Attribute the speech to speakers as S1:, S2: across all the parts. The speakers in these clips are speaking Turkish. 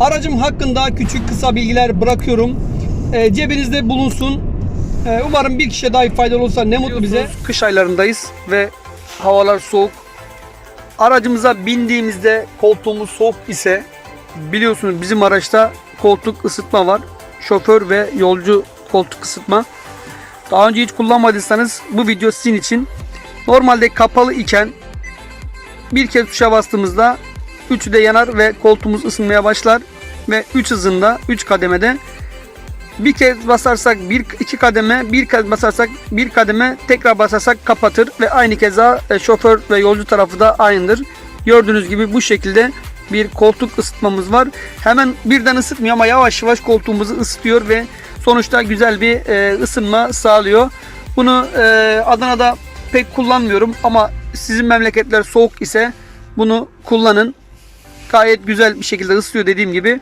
S1: Aracım hakkında küçük kısa bilgiler bırakıyorum. E, cebinizde bulunsun. E, umarım bir kişiye dahi faydalı olsa ne mutlu bize. Kış aylarındayız ve havalar soğuk. Aracımıza bindiğimizde koltuğumuz soğuk ise biliyorsunuz bizim araçta koltuk ısıtma var. Şoför ve yolcu koltuk ısıtma. Daha önce hiç kullanmadıysanız bu video sizin için. Normalde kapalı iken bir kez tuşa bastığımızda üçü de yanar ve koltuğumuz ısınmaya başlar ve 3 hızında 3 kademede bir kez basarsak bir iki kademe, bir kez basarsak bir kademe, tekrar basarsak kapatır ve aynı keza e, şoför ve yolcu tarafı da aynıdır. Gördüğünüz gibi bu şekilde bir koltuk ısıtmamız var. Hemen birden ısıtmıyor ama yavaş yavaş koltuğumuzu ısıtıyor ve sonuçta güzel bir e, ısınma sağlıyor. Bunu e, Adana'da pek kullanmıyorum ama sizin memleketler soğuk ise bunu kullanın. Gayet güzel bir şekilde ısıtıyor dediğim gibi.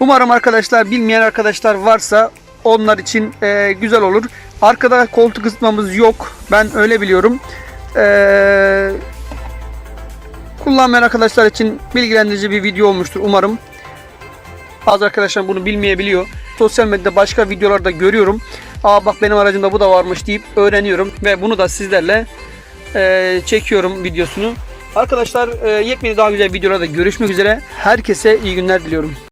S1: Umarım arkadaşlar bilmeyen arkadaşlar varsa onlar için e, güzel olur. Arkada koltuk ısıtmamız yok. Ben öyle biliyorum. Eee kullanmayan arkadaşlar için bilgilendirici bir video olmuştur umarım. Bazı arkadaşlar bunu bilmeyebiliyor. Sosyal medyada başka videolarda görüyorum. Aa bak benim aracımda bu da varmış deyip öğreniyorum ve bunu da sizlerle eee, çekiyorum videosunu. Arkadaşlar eee, yepyeni daha güzel videolarda görüşmek üzere. Herkese iyi günler diliyorum.